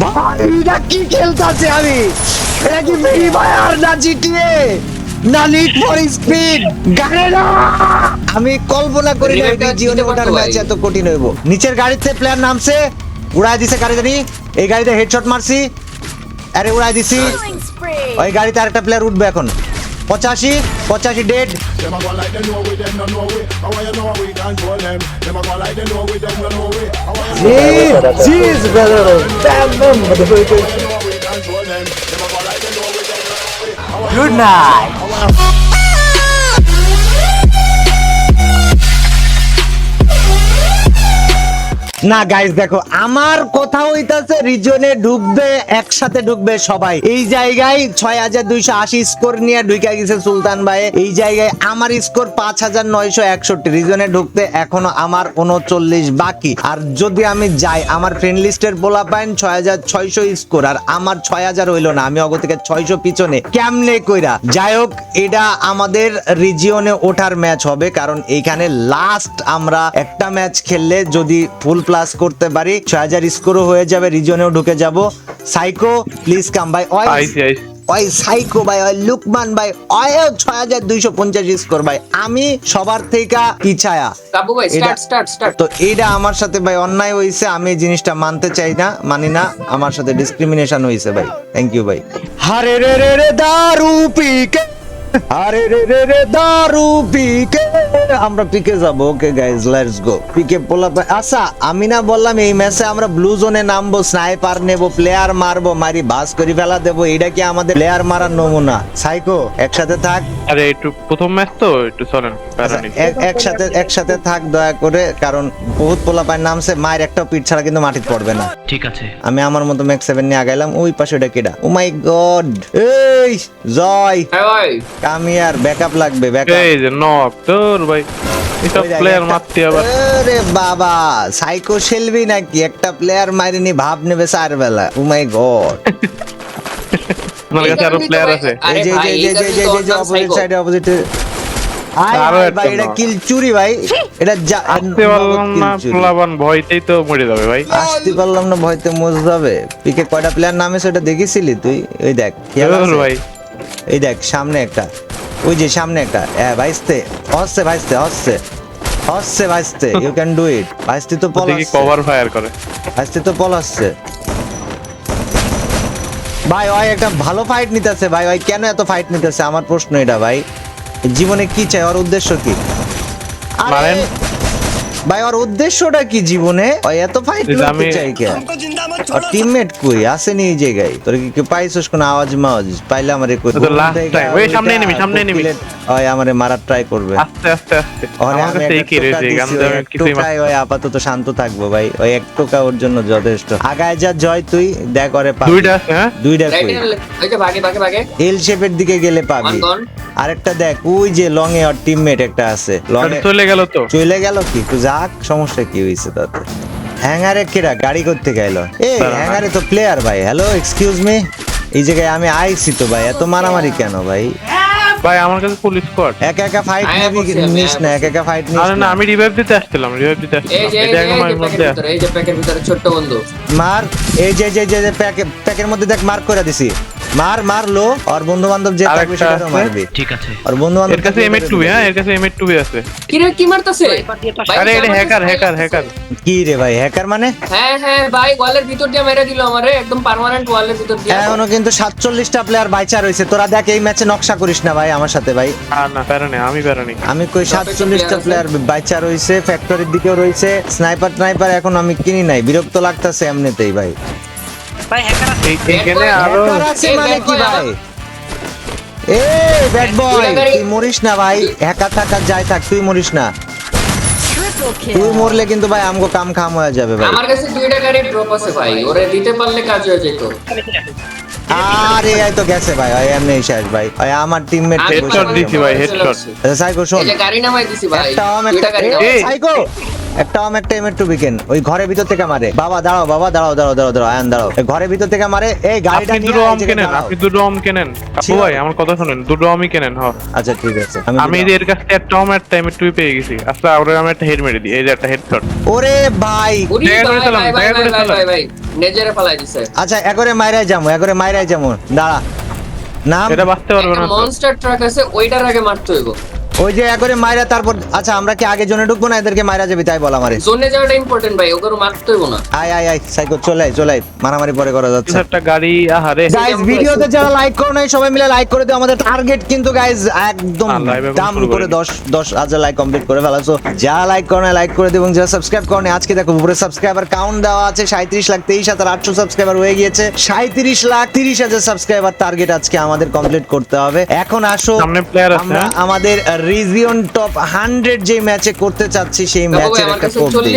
ভাই এটা কি খেলতাছে আমি এটা কি ফ্রি ফায়ার না জিটিএ? না নিড ফর স্পিড না! আমি কল্পনা করি না এটা জীবনে ওঠার ম্যাচ এত কঠিন হইব। নিচের গাড়িতে প্লেয়ার নামছে উড়াই দিছে গাড়ি জানি। এই গাড়িতে হেডশট মারছি। আরে উড়াই দিছি। ওই গাড়িতে আরেকটা প্লেয়ার উঠবে এখন। পঁচাশি। Bocciati dead. Them a go like them no know. How know we them? Them a go like them no. Jeez, brother, oh, damn them. Good night. না গাইস দেখো, আমার কথা হইতাছে রিজনে ঢুকবে, একসাথে ঢুকবে সবাই। এই জায়গায় ছয় হাজার দুইশো আশি স্কোর নিয়ে ঢুকে গেছে সুলতান ভাই। এই জায়গায় আমার স্কোর পাঁচ হাজার নয়শো একষট্টি রিজনে ঢুকতে এখনও আমার উনচল্লিশ বাকি। আর যদি আমি যাই, আমার ফ্রেন্ড লিস্টের বলা পাইন ছয় হাজার ছয়শো স্কোর আর আমার ছয় হাজার হইল না, আমি অগো থেকে ছয়শো পিছনে। কেমনে কইরা? যাই হোক, এটা আমাদের রিজিয়নে ওঠার ম্যাচ হবে, কারণ এইখানে লাস্ট আমরা একটা ম্যাচ খেললে যদি ফুল প্লাস করতে পারি। ছয় হাজার স্কোরও হয়ে যাবে রিজনেও ঢুকে যাব। সাইকো প্লিজ কাম বাই ওই সাইকো ভাই ওই লুকমান ভাই ওই ছয় হাজার দুইশো পঞ্চাশ স্কোর ভাই আমি সবার থেকে পিছায়া। কাবু ভাই এটা- স্টার্ট স্টার্ট স্টার্ট তো এইটা আমার সাথে ভাই অন্যায় হয়েছে আমি এই জিনিসটা মানতে চাই না মানি না আমার সাথে ডিসক্রিমিনেশন হয়েছে ভাই। থ্যাংক ইউ ভাই। হারে রে রে রে দারু পিকে আরে রে রে রে দারু পিকে। আমরা পিকে যাব। ওকে গাইস লেটস গো পিকে পোলা আচ্ছা আমি না বললাম এই ম্যাচে আমরা ব্লু জোনে নামবো স্নাইপার নেব প্লেয়ার মারবো মারি বাস করে ফেলা দেবো। এটা কি আমাদের প্লেয়ার মারার নমুনা? সাইকো একসাথে থাক। আরে একটু প্রথম ম্যাচ তো একটু চলেন। এক- একসাথে একসাথে থাক দয়া করে কারণ বহুত পোলাপায় নামছে মায়ের একটা পিঠ ছাড়া কিন্তু মাটিতে পড়বে না। ঠিক আছে। আমি আমার মতো ম্যাক্স সেভেন নিয়ে আগাইলাম ওই পাশে ওটা কেডা? ও মাই গড এই জয়! ভাই কামিয়ার ব্যাকআপ লাগবে ব্যাকআপ এই যে নক তোর ভাই এসব প্লেয়ার মারতে আবার। আরে বাবা সাইকো সেলবি নাকি? একটা প্লেয়ার মারিনি ভাব নেবে চার বেলা। ও মাই গড আমার কাছে আরও প্লেয়ার আছে। এই যে এই যে এই যে এই যে অপোজিট সাইডে অপোজিটে আরও ভাই এটা কিল চুরি ভাই। এটা আসতে পারলাম না kill প্লাবান ভয়তেই তো মরে যাবে ভাই। আসতে পারলাম না ভয়তে মোজ যাবে। পিকে কয়টা প্লেয়ার নামে সেটা দেখেছিলি তুই? ওই দেখ ভাই। এই দেখ সামনে একটা। ওই যে সামনে একটা। হ্যাঁ ভাইস্তে হচ্ছে ভাইস্তে হচ্ছে। হচ্ছে ভাইস্তে ইউ ক্যান ডু ইট ভাইস্তে তো পল আসছে কভার ফায়ার করে। ভাইস্তে তো পল আসছে ভাই ওই একটা ভালো ফাইট নিতেছে ভাই। ভাই কেন এত ফাইট নিতেছে? আমার প্রশ্ন এটা ভাই। জীবনে কি চাই? ওর উদ্দেশ্য কি? আরে। ভাই ওর উদ্দেশ্যটা কি জীবনে? ওই এত ফাইট করতে চাই কে? আর টিমমেট কই? আসেনি এই জায়গায়। তোর কি কি পাইছস কোন আওয়াজ মাওয়াজ? পাইলে আমারে কই? তো last time। ওই সামনে enemy, সামনে enemy। ওই আমারে মারার ট্রাই করবে। আস্তে আস্তে আস্তে। ওরে আমার কাছে এই কি রয়েছে গান এক কিছুই টোকায় ওই আপাতত শান্ত থাকব ভাই। ওই এক টোকা ওর জন্য যথেষ্ট। আগায় যা জয় তুই দেখ ওরে পাবি। দুইটা হ্যাঁ? দুইটা কই? ওই যে ভাগে ভাগে ভাগে এল শেপের দিকে গেলে পাবি। আরেকটা দেখ ওই যে লং এ ওর টিমমেট একটা আছে। লং এ চলে গেল তো? চলে গেল কি? একটু যাক সমস্যা কি হয়েছে তাতে? হ্যাঙ্গারে কেরা গাড়ি করতে গেল? এ হ্যাঙ্গারে তো প্লেয়ার ভাই হ্যালো এক্সকিউজ মি এই জায়গায় আমি আইছি তো ভাই এত মারামারি কেন ভাই? ভাই আমার কাছে ফুল স্কোয়াড একা একা ফাইট নিস না। একা একা ফাইট নিস আরে না না। আমি রিভাইভ দিতে আসছিলাম রিভাইভ দিতে এই আসছিলাম। যে এই যে এই আমার যে মধ্যে। প্যাকের ভিতরে এই যে প্যাকের ভিতরে ছোট্ট বন্ধু। মার এই যে যে যে যে প্যাকে প্যাকের মধ্যে দেখ মার্ক করে দিছি। মার মার লো আর বন্ধু বান্ধব যে থাকবে সেটারও আছে। মারবি। ঠিক আছে। আর বন্ধু বান্ধব এর কাছে এম টু হ্যাঁ এর কাছে এম টু আছে। কি রে কি মারতাছে? আরে এটা হ্যাকার হ্যাকার হ্যাকার কি রে ভাই হ্যাকার মানে? হ্যাঁ হ্যাঁ ভাই ওয়ালের ভিতর দিয়ে মেরে দিল আমারে একদম পার্মানেন্ট ওয়ালের ভিতর দিয়ে। এখনও কিন্তু সাতচল্লিশটা প্লেয়ার বাইচা রইছে তোরা দেখ এই ম্যাচে নকশা করিস না ভাই আমার সাথে ভাই। না না প্যারা আমি প্যারা নেই। আমি কই সাতচল্লিশটা প্লেয়ার বাইচা রইছে ফ্যাক্টরির দিকেও রইছে স্নাইপার টাইপার এখন আমি কিনি নাই বিরক্ত লাগতাছে এমনিতেই ভাই। আরও আছে মানে কি ভাই? এ ব্যাড বয় তুই মরিস না ভাই হ্যাকার থাকার যাই থাক তুই মরিস না। তুই মরলে কিন্তু ভাই আমগো কাম খাম হয়ে যাবে ভাই। আমার কাছে দুইটা গাড়ি ড্রপ আছে ভাই ওরে দিতে পারলে কাজ হয়ে যেত। আরে এই তো গেছে ভাই ওই এমনি শেষ ভাই। ওই আমার টিমমেট আমি Headshot দিছি ভাই, headshot। সাইকো শোন। এই গাড়ি নামাই দিছি ভাই একটা আম একটা গাড়ি এ, নামাই এই। সাইকো! একটা আম একটা একটু বিকেন। ওই ঘরের ভিতর থেকে মারে। বাবা দাঁড়াও বাবা দাঁড়াও দাঁড়াও দাঁড়াও দাঁড়াও আয়ান দাঁড়াও। এই ঘরের ভিতর থেকে মারে। এই গাড়িটা নিয়ে দুটো আম কেনেন আপনি দুটো আম কেনেন? আপু ভাই আমার কথা শুনেন দুটো আমই কেনেন হ। আচ্ছা ঠিক আছে। আমি এর কাছ থেকে একটা আম একটা এম টুই পেয়ে গেছি। আচ্ছা ওরে আমি একটা হেড মেরে দিই। এই যে একটা হেডশট ওরে ভাই। দেখা করে ভাই, ভাই, ভাই, দেখা করে নেজেরে ফালাই দিছে। আচ্ছা একরে মাইরাই যাব একরে মাইরাই যাব দাঁড়া। নাম এটা বাঁচতে পারবে না মনস্টার ট্রাক আছে ওইটার আগে মারতে হইব। ওই যে একরে মাইরা তারপর আচ্ছা আমরা কি আগে জনে ঢুকবো না? এদেরকে মাইরা যাবি তাই বল আমারে। জোনে যাওয়াটা ইম্পর্টেন্ট ভাই ওকে মারতে হইব না। আয় আয় আয় সাইকো চলে আয়, চলে আয়। মারামারি পরে করা যাচ্ছে। একটা গাড়ি আহারে। গাইজ ভিডিওতে যারা লাইক করো নাই সবাই মিলে লাইক করে দিও। আমাদের টার্গেট কিন্তু গাইজ একদম দাম করে 10 10 হাজার লাইক কমপ্লিট করে ফেলাছো যারা লাইক করো না লাইক করে দিও এবং যারা সাবস্ক্রাইব করো না আজকে দেখো উপরে সাবস্ক্রাইবার কাউন্ট দেওয়া আছে 37 লাখ 23 হাজার 800 সাবস্ক্রাইবার হয়ে গিয়েছে। 37 লাখ 30 হাজার সাবস্ক্রাইবার টার্গেট আজকে আমাদের কমপ্লিট করতে হবে। এখন আসো সামনে player আছে, আমরা হ্যাঁ? আমাদের রিজিয়ন টপ 100 যে ম্যাচে করতে চাচ্ছি সেই ম্যাচের আমার একটা কোপ দিই।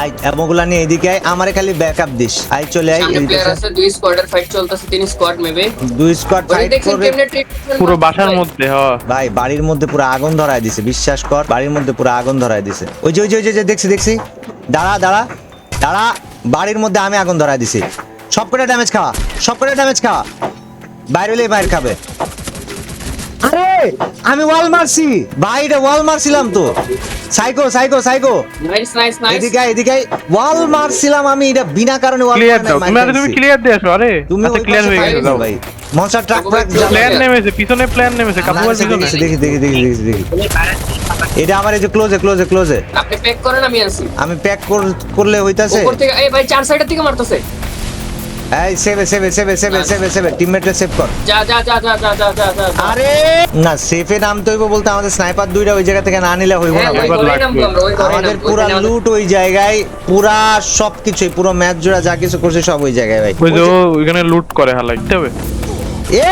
আই এমগুলা নিয়ে এদিকে আয়। আমারে খালি ব্যাকআপ দিস। আই চলে আই প্লেয়ার আছে দুই স্কোয়াডের ফাইট চলতেছে তিন স্কোয়াড মেবে দুই স্কোয়াড ফাইট treatment পুরো বাসার মধ্যে হ ভাই বাড়ির মধ্যে পুরো আগুন ধরায় দিছে বিশ্বাস কর। বাড়ির মধ্যে পুরো আগুন ধরায় দিছে। ওই যে ওই যে ওই যে, যে দেখছি দেখছি। দাঁড়া দাঁড়া দাঁড়া। বাড়ির মধ্যে আমি আগুন ধরায় দিছি। সব করে ড্যামেজ খাওয়া সব করে ড্যামেজ খাওয়া। বাইরে হলে বাইরে খাবে। আরে! আমি ওয়াল মারছি। ভাই এটা ওয়াল মারছিলাম তো। Psycho psycho psycho. Nice nice nice এদিকে এদিকে ওয়াল মারছিলাম আমি এটা বিনা কারণে ওয়াল ক্লিয়ার দাও। তুমি আরে তুমি ক্লিয়ার দিয়ে আসো আরে। তুমি ক্লিয়ার হয়ে গেছে ভাই। মনস্টার ট্রাক ট্রাক প্লেয়ার নেমেছে পিছনে প্লেয়ার নেমেছে ভাই পিছনে দেখি দেখি দেখি দেখি দেখি দেখি। এটা আমার এই যে ক্লোজে ক্লোজে ক্লোজে আপনি প্যাক করেন আমি আছি আমি প্যাক করলে হইতাছে। উপর থেকে এই ভাই চার সাইডের থেকে মারতেছে। এই save save save save save save save কর। যা যা যা যা যা যা যা আরে! না সেফে বলতে আমাদের স্নাইপার দুইটা ওই জায়গা থেকে না নিলে না হ্যাঁ, আমাদের পুরো লুট ওই জায়গায় সবকিছু পুরো ম্যাচ জোড়া যা কিছু করছে সব ওই জায়গায় ভাই। ওই যে লুট করে হালাইতে হবে। এ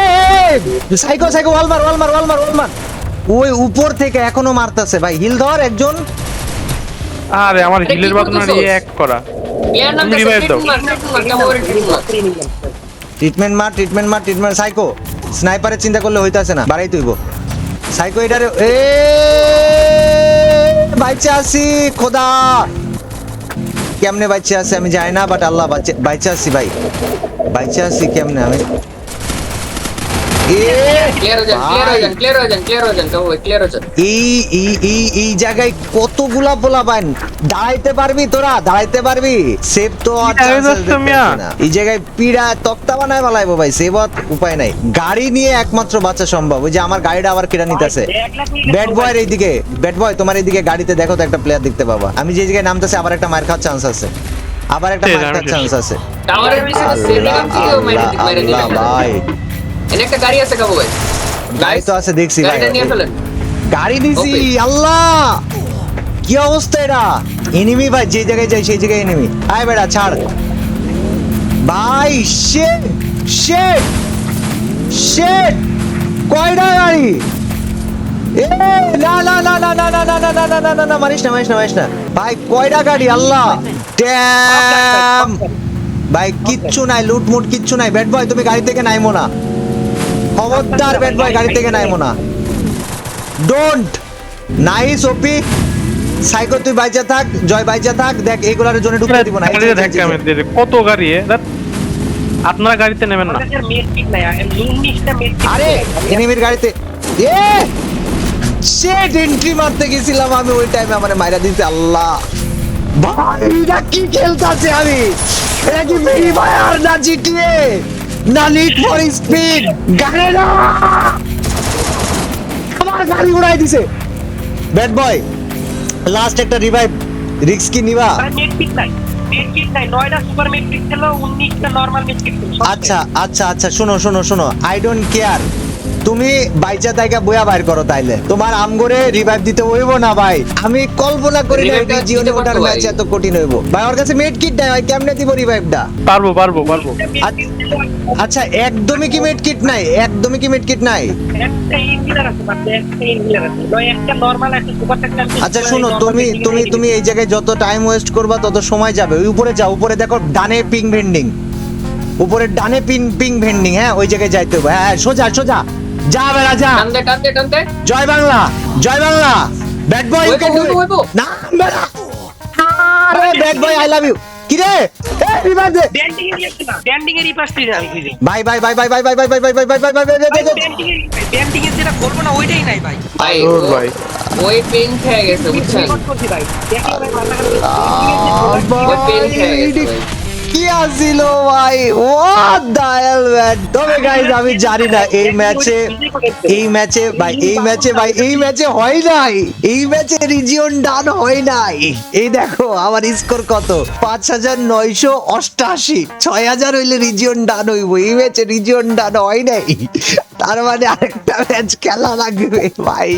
সাইকো সাইকো ওয়ালমার ওয়ালমার ওয়ালমার ওয়ালমার ওই উপর থেকে এখনও মারতাছে ভাই। হিল ধর একজন। আরে আমার হিলের বাতনা নিয়ে এক করা। ট্রিটমেন্ট মার ট্রিটমেন্ট মার ট্রিটমেন্ট সাইকো স্নাইপারের চিন্তা করলে হইতাছে না বাড়াই তুইব। সাইকো এটারে এ বাইচে আসি খোদা। কেমনে বাইচে আসি আমি জানি না বাট আল্লাহ বাইচে আসি ভাই। বাইচে আসি কেমনে আমি? এই এই এই এই জায়গায় কতগুলা পোলা পান দাঁড়াইতে পারবি তোরা? দাঁড়াইতে পারবি? সেভ তো আর কি দাঁড়াই chances যাচ্ছ দেখতেছি মিয়া? না। এই জায়গায় পিড়া তক্তা বানায় বালাইবো ভাই সেভ উপায় নাই। গাড়ি নিয়ে একমাত্র বাঁচা সম্ভব। ওই যে আমার গাড়িটা আবার কিনা নিতেছে। ব্যাট বয়ের এইদিকে ব্যাট বয় তোমার এইদিকে গাড়িতে দেখো তো একটা প্লেয়ার দেখতে পাবা। আমি যে জায়গায় নামতেছে আবার একটা মার খাওয়ার চান্স আছে। আবার একটা মার খাওয়ার চান্স আছে। টাওয়ারের পিছনে সেভিং থেকে মাইরে ভাই। এনে একটা গাড়ি আছে কাবু ভাই গাড়ি তো আছে দেখছি ভাই গাড়িটা নিয়ে ফেলেন গাড়ি নিছি আল্লাহ কি অবস্থা এটা এনিমি ভাই যে জায়গায় যাই সেই জায়গায় এনিমি আয় বেড়া ছাড় ভাই শেট শেট শেট কয়টা গাড়ি এ না না না না না না না না না না না না না মারিস না মারিস না মারিস না ভাই কয়টা গাড়ি আল্লাহ ড্যাম ভাই কিচ্ছু নাই লুটমুট কিচ্ছু নাই ব্যাট বয় তুমি গাড়ি থেকে নাইমো না খবরদার ব্যাট বয় গাড়ি থেকে নাইমো না। ডোন্ট নাইস ওপি সাইকো তুই বাইচা থাক জয় বাইচা থাক দেখ এইগুলার জন্য ঢুকতে দিব না। কত গাড়ি। আপনারা গাড়িতে নেবেন না। আরে এনিমির গাড়িতে। এ! শেট এন্ট্রি মারতে গেছিলাম আমি ওই টাইমে আমারে মাইরা দিতে আল্লাহ। ভাই এটা কি খেলতাছে আমি? এটা কি ফ্রি ফায়ার না জিটিএ না নিড ফর স্পিড গাড়ি না আমার গাড়ি উড়াই দিছে। ব্যাড বয় লাস্ট একটা রিভাইভ রিক্স কি নিবা? আচ্ছা আচ্ছা আচ্ছা শোনো শোনো শোনো আই ডোন্ট কেয়ার তুমি বাইচা তাইকা বইয়া বাইর করো তাইলে। তোমার আমগরে রিভাইভ দিতে হইব না ভাই। আমি কল্পনা করি না Revive এটা দিতে জীবনে ওঠার ম্যাচ এত কঠিন হইব। ভাই ওর কাছে মেড কিট নাই ভাই কেমনে দিব রিভাইভটা পারব পারব পারব। আচ্ছা। একদমই কি মেড কিট নাই? একদমই কি মেড কিট নাই আচ্ছা শোনো তুমি তুমি তুমি এই জায়গায় যত টাইম ওয়েস্ট করবা তত সময় যাবে। ওই উপরে যাও উপরে দেখো ডানে পিং ভেন্ডিং উপরে ডানে পিং পিং ভেন্ডিং হ্যাঁ ওই জায়গায় যাইতে হবে। হ্যাঁ সোজা সোজা। যা বেড়া যা। টানতে টানতে টানতে। জয় বাংলা জয় Bangla. Bad boy you can do. না বেড়া। Bad boy I love you কি রে রিভার দে ব্যান্ডিং এর ইয়ে ব্যান্ডিং এর আমি ব্যান্ডিং এর ব্যান্ডিং এর যেটা করব না ওইটাই নাই ভাই ভাই ভাই। ওই পেন খেয়ে গেছে বুঝছেন ভাই দেখি ভাই মাথা ওই পেন খেয়ে গেছে ভাই। কি এই ম্যাচে এই ম্যাচে ভাই, এই ম্যাচে ভাই, এই ম্যাচে হয় নাই। এই ম্যাচে ডান হয় নাই। এই দেখো কত? পাঁচ হাজার নয়শো অষ্টাশি। ছয় হাজার হইলে ডান এই ম্যাচে ডান হয় নাই। তার মানে আরেকটা ম্যাচ খেলা লাগবে, ভাই।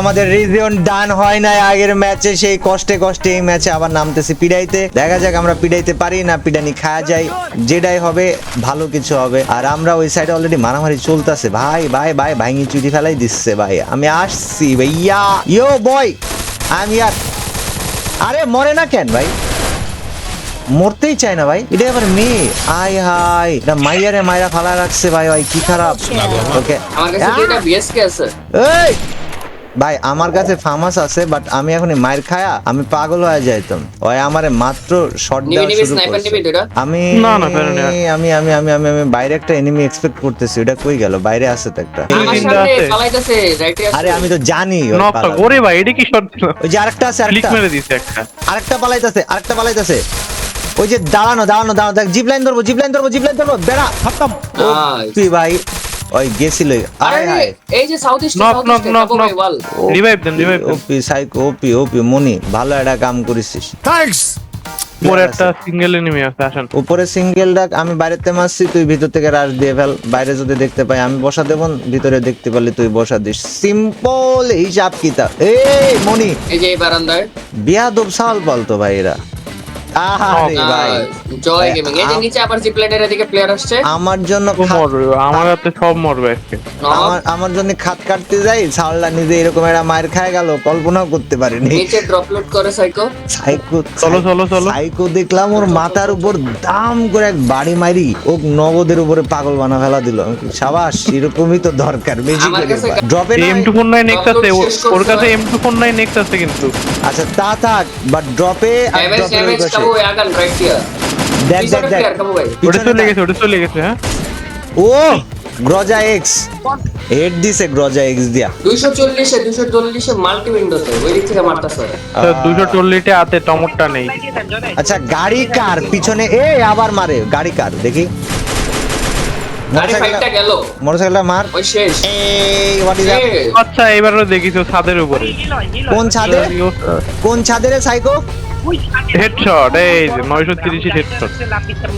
আমাদের রিজিয়ন ডান হয় নাই। আগের ম্যাচে সেই কষ্টে কষ্টে এই ম্যাচে আবার নামতেছি পিড়াইতে। দেখা যাক আমরা পিড়াইতে পারি না পিড়ানি খাওয়া যায় যেটাই হবে ভালো কিছু হবে। আর আমরা ওই সাইডে অলরেডি মারামারি চলতেছে। ভাই ভাই ভাই ভাঙি চুরি ফেলাই দিচ্ছে ভাই। আমি আসছি ভাইয়া। ইয়ো বয় আমি আর আরে মরে না কেন ভাই? মরতেই চায় না ভাই। এটা আবার মেয়ে। আই হাই এটা মাইয়ারে মাইরা ফালা রাখছে ভাই। ভাই কি খারাপ? ওকে আমার কাছে দুইটা বিএসকে আছে। এই! ভাই আমার কাছে ফার্মাস আছে বাট আমি এখন মায়ের খায়া আমি পাগল হয়ে যাইতাম ওই আমারে মাত্র শট দেওয়া শুরু করছে। আমি। আমি আমি আমি আমি আমি বাইরে একটা এনিমি এক্সপেক্ট করতেছি ওটা কই গেল? বাইরে আছে তো একটা। আমার সামনে আছে। রাইটে আছে। আরে আমি তো জানি। ওরে ভাই এটা কি শট ছিল ওই যে আরেকটা আছে ক্লিক আরেকটা। মেরে দিছে একটা। আরেকটা পালাইতেছে আরেকটা পালাইতেছে। ওই যে দাঁড়ানো দাঁড়ানো দাঁড়ানো দেখ জিপ লাইন ধরবো জিপ লাইন ধরবো জিপ লাইন ধরবো। বেড়া খতম তুই ভাই ওই গেছিল আরে এই যে south east knock knock knock knock revive then revive OP psycho OP OP Moni ভালো একটা কাম করেছিস। Thanks! পরে একটা সিঙ্গেল এনিমি আছে আসেন। উপরে সিঙ্গেল ডাক আমি বাইরেতে মারছি তুই ভিতর থেকে রাশ দিয়ে ফেল বাইরে যদি দেখতে পাই আমি বসা দেব ভিতরে দেখতে পারলে তুই বসা দিস। সিম্পল হিসাব কিতাব। এই মনি। এই যে এই বারান্দায়। বিয়াদব সাল বলতো ভাই এরা। আরে ভাই। জয় গেমিং এই যে নিচে আবার জিপ্লাইনের এদিকে প্লেয়ার আসছে। আমার জন্য মরবে আমার হাতে সব মরবে আজকে। আমার আমার জন্য খাত কাটতে যাই সালটা নিজে এরকম একটা মায়ের খায় গেল কল্পনাও করতে পারিনি। নিচে ড্রপ করে সাইকো সাইকো চলো, চলো, চলো। সাইকো দেখলাম ওর মাথার উপর দাম করে এক বাড়ি মারি ও নগদের উপরে পাগল বানা ফেলা দিল। সাবাস এরকমই তো দরকার বেশি ড্রপে আছে ওর কাছে আছে কিন্তু। আচ্ছা তা থাক বাট ড্রপে আর ড্রপের দেখ দেখ দেখ ওটা চলে গেছে ওটা চলে গেছে হ্যাঁ? ও গ্রজা এক্স হেড দিছে গ্রজা এক্স দিয়া। 240 এ 240 এ মাল্টি উইন্ডোতে ওই দিক থেকে মারতাছে তো দুশো চল্লিশে হাতে টমটটা নেই। আচ্ছা গাড়ি কার? পিছনে এ আবার মারে। গাড়ি কার? দেখি। মোটরসাইকেলটা মার। ওই শেষ। এই হোয়াট ইজ আচ্ছা এবারও দেখিছো ছাদের উপরে। কোন ছাদে? কোন ছাদে রে সাইকো হেডশট এই যে নয়শো তিরিশে হেডশট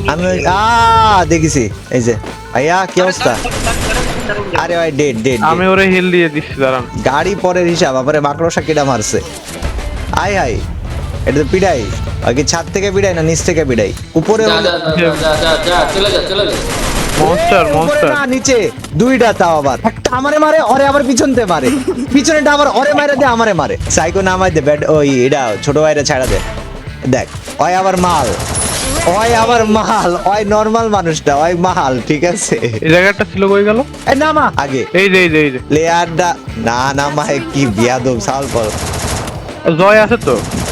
আমি আ দেখেছি এই যে। ভাইয়া কি অবস্থা? আরে ভাই ডেড ডেড আমি ওরে হিল দিয়ে দিচ্ছি দাঁড়ান। গাড়ি পরের হিসাব আবারে মাকড়সা কেডা মারছে? আই হাই এটা তো পিড়াই। আগে ছাদ থেকে পিড়াই না নিচ থেকে পিড়াই? উপরে যা হলে- যা যা যা যা যা চলে যা চলে যা। মনস্টার মনস্টার না নিচে। দুইটা তাও আবার। একটা আমারে মারে ওরে আবার পিছনতে মারে। পিছনেটা আবার ওরে মারে দে আমারে মারে। সাইকো নামাই দে ব্যাড ওই এটা ছোট ভাইরা ছাড়া দে। দেখ ওই আবার মাল। ওই আবার মাল। ওই নর্মাল মানুষটা ওই মাল ঠিক আছে? এই জায়গাটা ছিল কই গেল? এই নামা। আগে। এই যে এই এই যে। প্লেয়ারটা না নামায় কি বিয়াদব সাল পর জয় আছে তো?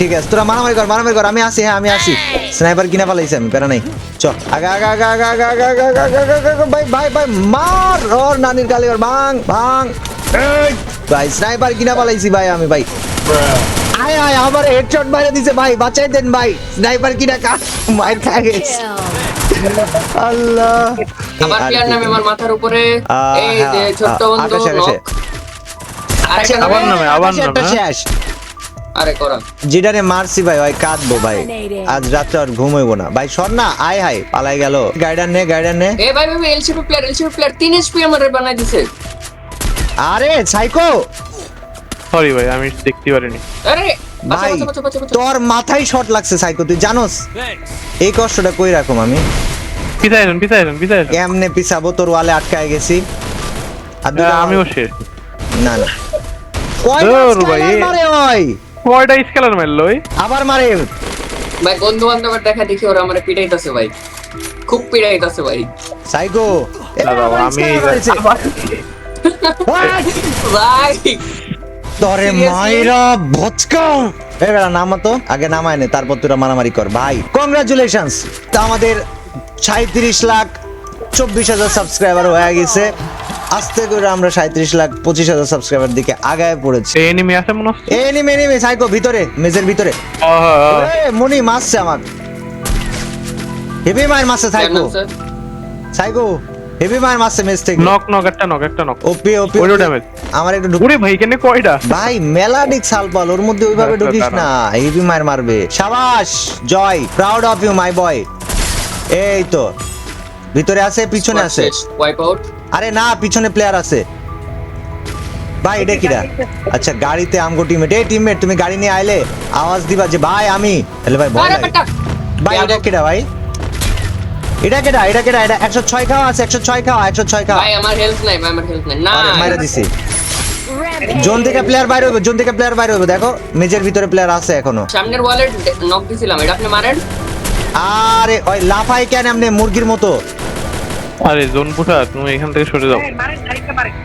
ঠিক আছে তোরা মারামারি কর মারামারি কর আমি আসি হ্যাঁ আমি আসি স্নাইপার কিনা পালাইছি আমি প্যারা নাই চ আগা আগা আগা আগা আগা আগা আগা আগা আগা আগা আগা ভাই ভাই ভাই মার ওর নানির গালি ওর ভাঙ ভাঙ এই, ভাই স্নাইপার কিনা পালাইছি ভাই আমি ভাই আয় আয় আমার হেডশট মারে দিছে ভাই বাঁচাই দেন ভাই স্নাইপার কিনা কা মার খায় গেছে আল্লাহ আমার প্লেয়ার নামে আমার মাথার উপরে এই হ্যাঁ, যে ছোট্ট বন্ধু আকাশে, আকাশে। আবার নামে আবার নামে হ্যাঁ? শেষ আরে করা যেটারে মারছি ভাই ওই কাঁদবো ভাই। আজ রাত্রে আর ঘুমাইবো না। ভাই সর না আয় হাই পালাই গেল। গাইডার নে গাইডার নে। এ ভাই ভাই LCP player LCP player 3 HP আমারে বানাই দিছে। আরে সাইকো! সরি ভাই আমি দেখতে পারিনি। আরে ভাই বাঁচা বাঁচা বাঁচা বাঁচা তোর মাথায় শট লাগছে সাইকো তুই জানোস? এই কষ্টটা কই রাখো আমি? পিছাই আসেন পিছাই আসেন পিছাই আসেন। কেমনে পিছাবো? তোর ওয়ালে আটকায় গেছি। আর আমিও শেষ। না না। ধুর ভাই, কয়টা স্কেলার মারলো ওই? আবার মারে। ভাই বন্ধু বান্ধবের দেখা দেখি ওরা আমার পিটাইতেছে ভাই। খুব পিটাইতেছে ভাই। সাইকো আমি- ভাই। তোরে? মাইরা ভচকাও এই নামা তো। আগে নামায় নে তারপর তোরা মারামারি কর। ভাই কংগ্রাচুলেশনস তা আমাদের সাঁত্রিশ লাখ চব্বিশ হাজার সাবস্ক্রাইবার হয়ে গেছে। আস্তে করে আমরা সাঁত্রিশ লাখ পঁচিশ হাজার সাবস্ক্রাইবার দিকে আগায় পড়েছি। এনিমি আছে মনে হচ্ছে? এনিমি এনিমি সাইকো ভিতরে মেজের ভিতরে। মনি মারছে আমাক। হেভি মার মারছে সাইকো সাইকো হেভি মার মারছে মেজ থেকে। নক নক একটা নক একটা নক ওপি ওপি ড্যামেজ আমার একটু ঢুক ওরে ভাই কেন কয়টা? ভাই মেলাডিক সালপাল ওর মধ্যে ওইভাবে আচ্ছা, ঢুকিস না। হেভি মার মারবে। সাবাস Joy proud of you my boy এই তো। ভিতরে আছে পিছনে আছে। ওয়াইপ আউট আরে না পিছনে প্লেয়ার আছে। ভাই এটা কিরা? আচ্ছা গাড়িতে আমগো টিমমেট এই টিমমেট তুমি গাড়ি নিয়ে আইলে আওয়াজ দিবা যে ভাই আমি। তাহলে ভাই ভয় লাগে। ভাই এটা কিরা ভাই? এটা কেডা এটা কেডা এটা একশো ছয় খাওয়া আছে একশো ছয় খাওয়া একশো ছয় খাওয়া। ভাই আমার হেলথ নাই ভাই আমার হেলথ নাই। না আরে মাইরা দিছি। জোন থেকে প্লেয়ার বাইরে হবে জোন থেকে প্লেয়ার বাইরে হবে দেখো মেজের ভিতরে প্লেয়ার আছে এখনও। সামনের ওয়ালে নক দিছিলাম এটা আপনি মারেন? আরে ওই লাফাই কেন এমনি মুরগির মতো? আরে জোন পুষা তুমি এখান থেকে সরে যাও।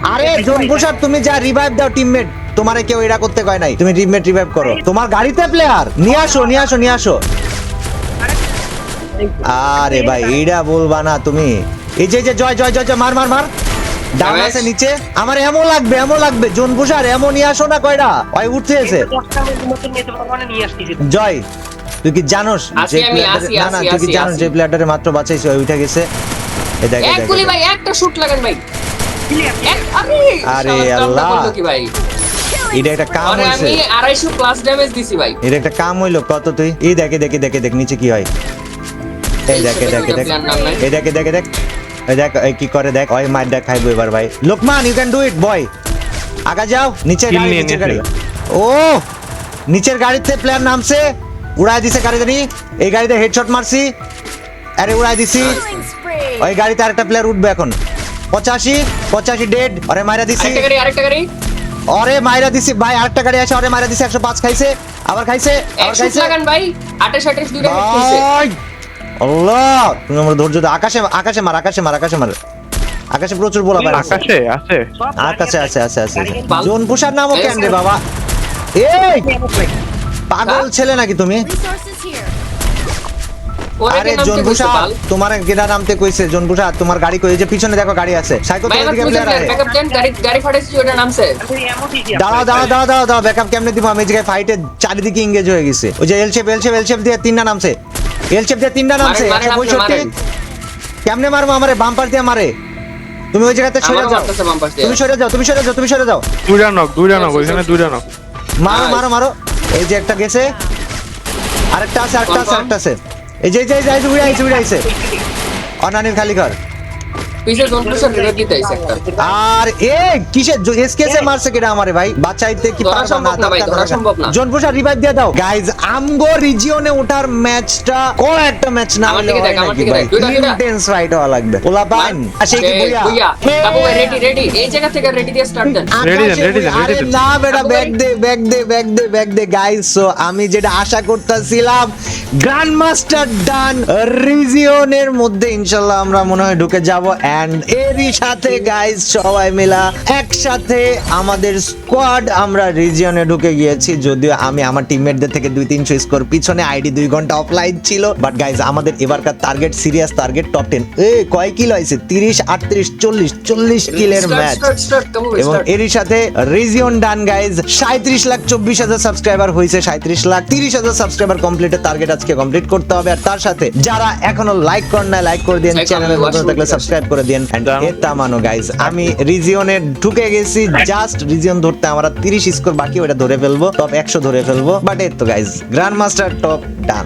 আরে জোন পোশাক তুমি যা রিভাইভ দাও টিমমেট তোমারে কেউ এটা করতে কয় নাই। তুমি টিমমেট রিভাইভ করো। তোমার গাড়িতে প্লেয়ার নিয়ে আসো নিয়ে আসো নিয়ে আসো। আরে ভাই এইটা বলবা না তুমি। এই যে যে জয় জয় জয় জয় মার মার মার। ডাউন আছে নিচে। আমার এমন লাগবে এমন লাগবে। জোন পোশার এমন নিয়ে আসো না কয়টা ওই উঠতে এসে। জয় তুই কি জানোস যে আমি, প্লেয়ারটারে- আসি, না না আসি, তুই কি জানোস। যে প্লেয়ারটারে মাত্র বাঁচাইছে ওই উঠে গেছে। এই দেখ এক গুলি ভাই একটা শুট লাগান ভাই। আরে আরে শালার কামটা আল্লাহ। কি ভাই? এটা একটা কাম আরে আমি আড়াইশো প্লাস ড্যামেজ দিছি ভাই। এটা একটা কাম হইল কত তুই? এই দেখে দেখে দেখে দেখ নিচে কি হয়। এই দেখে দেখে দেখ। প্ল্যান নাম নাই। এই দেখে দেখে দেখ। এই দেখ কি করে দেখ ওই মার দেখ খাইবো এবার ভাই। Lokman you can do it boy আগা যাও নিচে গাড়ি নিচের গাড়ি নিয়েছে। ও নিচের গাড়িতে প্লেয়ার নামছে। উড়াই দিছে গাড়ি জানি? এই গাড়িতে হেডশট মারছি। আরে উড়াই দিছি. ওই গাড়িতে আরেকটা প্লেয়ার উঠবে এখন। পঁচাশি পঁচাশি ডেড আরে মাইরা দিছি। আরেকটা গাড়ি আরেকটা গাড়ি। অরে মাইরা দিছি ভাই আরেকটা গাড়ি আছে অরে মাইরা দিছি একশো পাঁচ খাইছে আবার খাইছে আবার খাইছে। লাগান ভাই দুইটা হেড আল্লাহ তুমি আমার ধৈর্য দাও আকাশে আকাশে মার আকাশে মার আকাশে মার। আকাশে প্রচুর বলা ভাই আকাশে আছে। আকাশে আছে আছে আছে জোন পুষার নামও কেন রে বাবা? এই! পাগল ছেলে নাকি তুমি? আরে কি নামতে জোন কইছে পুষা বাল? তোমার গেডা নামতে কইছে জোন তোমার গাড়ি কই? যে পিছনে দেখো গাড়ি আছে। সাইকো তোমার দিকে প্লেয়ার আছে ব্যাকআপ দেন গাড়ি গাড়ি ফাটাইছি ওটা নামছে। দাঁড়াও দাঁড়াও দাঁড়াও দাঁড়াও দাঁড়াও ব্যাকআপ কেমনে দিব। আমি এই জায়গায় ফাইটে চারিদিকে এঙ্গেজ হয়ে গেছে। ওই যে L shape L shape L shape দিয়ে তিনটা নামছে এল শেপ দিয়ে তিনটা নামছে। কেমনে মারবো আমারে? বাম্পার দিয়ে মারে। তুমি ওই জায়গাতে সরে যাও। মারতেছে বাম্পার দিয়ে। তুমি সরে যাও তুমি সরে যাও তুমি সরে যাও। দুইটা নক দুইটা নক ওইখানে দুইটা নক মারো মারো মারো। এই যে একটা গেছে। আরেকটা আছে আরেকটা আছে আরেকটা আছে। এই যে এই যে উড়ে আইছে উড়ে আইছে। অনানির খালি ঘর। পিছে একটা। আর এ কিসের এসকেসে মারছে কেডা আমারে ভাই? বাঁচাইতে কি পারবা না ভাই, ধরা সম্ভব না। রিভাইভ দিয়ে দাও। গাইজ আমগো রিজিয়নে ওঠার ম্যাচটা কোন একটা ম্যাচ না আমার হলে দিকে দেখ, আমার দিকে দেখ, দুইটা, দুইটা। ইন্টেন্স ফাইট হওয়া লাগবে। ওলা পান আসে কি বুইয়া? বাবু রেডি রেডি এই জায়গা থেকে রেডি দিয়ে স্টার্ট দেন। Ready দেন, ready দেন, আরে না বেটা দে ব্যাগ দে ব্যাগ দে ব্যাগ দে গাইজ সো আমি যেটা আশা করতেছিলাম গ্র্যান্ড মাস্টার ডান রিজিয়নের মধ্যে ইনশাল্লাহ আমরা মনে হয় ঢুকে যাব। এন্ড এরই সাথে গাইজ সবাই মিলা একসাথে আমাদের স্কোয়াড আমরা রিজিয়নে ঢুকে গিয়েছি। যদিও আমি আমার টিমমেটদের থেকে দুই তিনশো স্কোর পিছনে আইডি দুই ঘণ্টা অফলাইন ছিল। বাট গাইজ আমাদের এবারকার target serious target top ten এ কয় কিল হয়েছে? তিরিশ আটত্রিশ চল্লিশ চল্লিশ কিলের ম্যাচ এবং এরই সাথে রিজিয়ন ডান গাইজ সাঁত্রিশ লাখ চব্বিশ হাজার সাবস্ক্রাইবার হয়েছে। সাঁত্রিশ লাখ তিরিশ হাজার সাবস্ক্রাইবার কমপ্লিটের টার্গেট আজকে কমপ্লিট করতে হবে। আর তার সাথে যারা এখনও লাইক করেন না লাইক করে দিন চ্যানেলে নতুন থাকলে সাবস্ক্রাইব করে দিন এন্ড জানো। এটা মানো গাইজ আমি রিজিয়নে ঢুকে গেছি জাস্ট রিজিয়ন ধরতে আমরা তিরিশ স্কোর বাকি ওটা ধরে ফেলব টপ একশো ধরে ফেলব বাট এই তো guys grand master top done